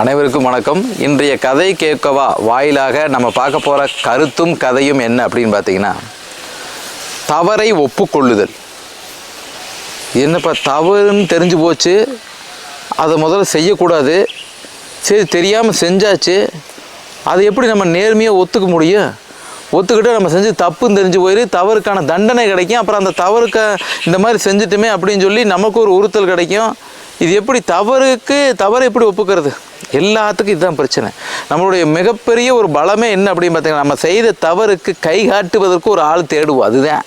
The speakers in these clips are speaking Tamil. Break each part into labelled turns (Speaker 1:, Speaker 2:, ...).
Speaker 1: அனைவருக்கும் வணக்கம். இன்றைய கதை கேட்கவா வாயிலாக நம்ம பார்க்க போகிற கருத்தும் கதையும் என்ன அப்படின்னு பார்த்தீங்கன்னா தவறை ஒப்புக்கொள்ளுதல். என்னப்பா தவறுன்னு தெரிஞ்சு போச்சு அதை முதல்ல செய்யக்கூடாது சரி தெரியாமல் செஞ்சாச்சு அதை எப்படி நம்ம நேர்மையாக ஒத்துக்க முடியும்? ஒத்துக்கிட்டு நம்ம செஞ்சு தப்புன்னு தெரிஞ்சு போயிரு தவறுக்கான தண்டனை கிடைக்கும் அப்புறம் அந்த தவறுக்க இந்த மாதிரி செஞ்சுட்டுமே அப்படின்னு சொல்லி நமக்கு ஒரு உறுத்தல் கிடைக்கும். இது எப்படி தவறுக்கு தவறை எப்படி ஒப்புக்கிறது? எல்லாத்துக்கும் இதுதான் பிரச்சனை. நம்மளுடைய மிகப்பெரிய ஒரு பலமே என்ன அப்படின்னு பார்த்தீங்கன்னா நம்ம செய்த தவறுக்கு கை காட்டுவதற்கு ஒரு ஆள் தேடுவோம். அதுதான்.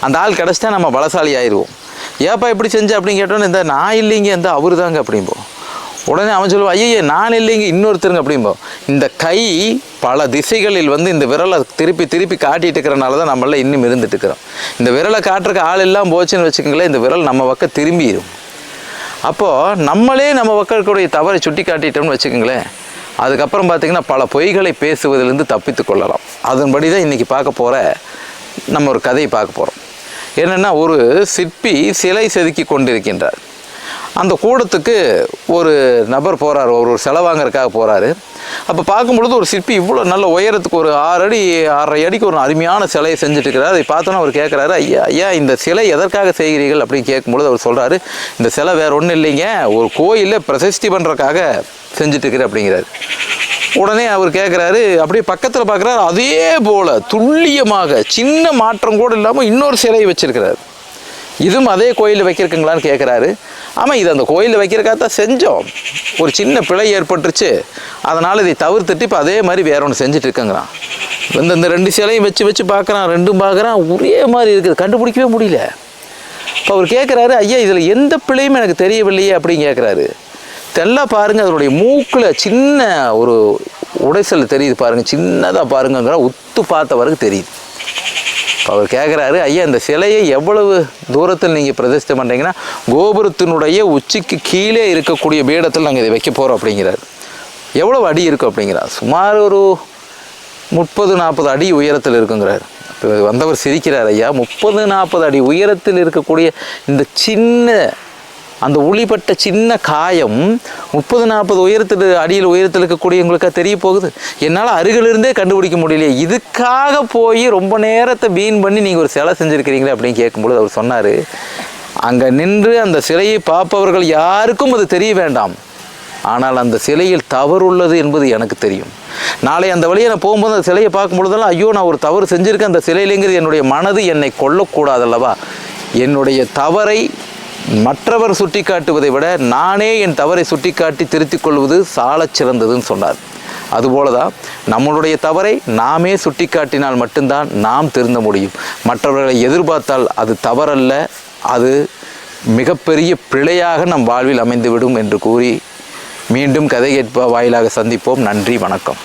Speaker 1: அந்த ஆள் கிடச்சிட்டா நம்ம பலசாலி ஆயிடுவோம் ஏப்பா எப்படி செஞ்ச அப்படின்னு கேட்டோன்னே இந்த நான் இல்லைங்க இந்த அவரு தாங்க அப்படிம்போம் உடனே அவன் சொல்லுவான் ஐயே நான் இல்லைங்க இன்னொருத்தருங்க அப்படிம்போம் இந்த கை பல திசைகளில் வந்து இந்த விரலை திருப்பி திருப்பி காட்டிட்டு இருக்கிறனால தான் நம்மள இன்னும் இருந்துட்டு இருக்கிறோம். இந்த விரலை காட்டுறக்கு ஆள் எல்லாம் போச்சுன்னு வச்சுக்கோங்களேன் இந்த விரல் நம்ம பக்கம் திரும்பிடும் அப்போது நம்மளே நம்ம மக்களுடைய தவறை சுட்டி காட்டிட்டோம்னு வச்சுக்கோங்களேன். அதுக்கப்புறம் பார்த்திங்கன்னா பல பொய்களை பேசுவதிலிருந்து தப்பித்து கொள்ளலாம். அதன்படி தான் இன்றைக்கி பார்க்க போகிற நம்ம ஒரு கதையை பார்க்க போகிறோம் என்னென்னா ஒரு சிற்பி சிலை செதுக்கி கொண்டிருக்கின்றார். அந்த கூடத்துக்கு ஒரு நபர் போகிறார் ஒரு ஒரு செலவாங்கிறதுக்காக போகிறாரு அப்போ பார்க்கும் பொழுது ஒரு சிற்பி இவ்வளோ நல்ல உயரத்துக்கு ஒரு ஆறு அடி ஆறரை அடிக்கு ஒரு அருமையான சிலையை செஞ்சுட்டு இருக்கிறார் அதை பார்த்தோன்னா அவர் கேட்குறாரு ஐயா ஐயா இந்த சிலை எதற்காக செய்கிறீர்கள்? அப்படின்னு கேட்கும்பொழுது அவர் சொல்கிறாரு இந்த சிலை வேறு ஒன்றும் இல்லைங்க ஒரு கோயிலில் பிரசஸ்தி பண்ணுறக்காக செஞ்சுட்டு அப்படிங்கிறார். அப்படிங்கிறாரு உடனே அவர் கேட்குறாரு அப்படியே பக்கத்தில் பார்க்குறாரு அதே போல் துல்லியமாக சின்ன மாற்றம் கூட இல்லாமல் இன்னொரு சிலையை வச்சுருக்கிறார். இதுவும் அதே கோயிலில் வைக்கிறக்குங்களான்னு கேட்குறாரு ஆமாம் இது அந்த கோயிலில் வைக்கிறக்காக தான் செஞ்சோம். ஒரு சின்ன பிழை ஏற்பட்டுருச்சு. அதனால் இதை தவிர்த்துட்டு இப்போ அதே மாதிரி வேற ஒன்று செஞ்சுட்டு இருக்கங்கிறான் இந்த இந்த ரெண்டு சிலையும் வச்சு வச்சு பார்க்குறான் ரெண்டும் பார்க்குறான் ஒரே மாதிரி இருக்குது. கண்டுபிடிக்கவே முடியல. இப்போ அவர் கேட்குறாரு ஐயா இதில் எந்த பிழையும் எனக்கு தெரியவில்லையே அப்படின்னு கேட்குறாரு தெல்லா பாருங்கள் அதனுடைய மூக்கில் சின்ன ஒரு உடைசல் தெரியுது பாருங்கள் சின்னதாக பாருங்கங்கிற உத்து பார்த்தவருக்கு தெரியுது. அவர் கேட்குறாரு ஐயா இந்த சிலையை எவ்வளவு தூரத்தில் நீங்கள் பிரதிஷ்டை பண்ணுறீங்கன்னா கோபுரத்தினுடைய உச்சிக்கு கீழே இருக்கக்கூடிய பீடத்தில் நாங்கள் இதை வைக்க போகிறோம் அப்படிங்கிறார். எவ்வளவு அடி இருக்கும்? அப்படிங்கிறார். சுமார் ஒரு முப்பது நாற்பது அடி உயரத்தில் இருக்குங்கிறார். இப்போ வந்தவர் சிரிக்கிறார் ஐயா முப்பது நாற்பது அடி உயரத்தில் இருக்கக்கூடிய இந்த சின்ன அந்த உளிப்பட்ட சின்ன காயம் முப்பது நாற்பது உயரத்தில் அடியில் உயரத்தில் இருக்கக்கூடியவங்களுக்காக தெரிய போகுது. என்னால் அருகிலிருந்தே கண்டுபிடிக்க முடியலையே. இதுக்காக போய் ரொம்ப நேரத்தை வீண் பண்ணி நீங்கள் ஒரு சிலை செஞ்சுருக்கிறீங்களே அப்படின்னு கேட்கும்பொழுது அவர் சொன்னார் அங்கே நின்று அந்த சிலையை பார்ப்பவர்கள் யாருக்கும் அது தெரிய வேண்டாம். ஆனால் அந்த சிலையில் தவறு உள்ளது என்பது எனக்கு தெரியும். நாளை அந்த வழியை நான் போகும்போது அந்த சிலையை பார்க்கும் பொழுதெல்லாம் ஐயோ நான் ஒரு தவறு செஞ்சுருக்கேன். அந்த சிலையிலேங்கிறது என்னுடைய மனது என்னை கொல்லக்கூடாதல்லவா என்னுடைய தவறை மற்றவர் சுட்டி காட்டுவதை விட நானே என் தவறை சுட்டிக்காட்டி திருத்திக் கொள்வது சாலச் சிறந்ததுன்னு சொன்னார். அதுபோல தான் நம்மளுடைய தவறை நாமே சுட்டிக்காட்டினால் மட்டும்தான் நாம் திருந்த முடியும். மற்றவர்களை எதிர்பார்த்தால் அது தவறல்ல அது மிகப்பெரிய பிழையாக நம் வாழ்வில் அமைந்துவிடும் என்று கூறி மீண்டும் கதை கேட்ப வாயிலாக சந்திப்போம். நன்றி வணக்கம்.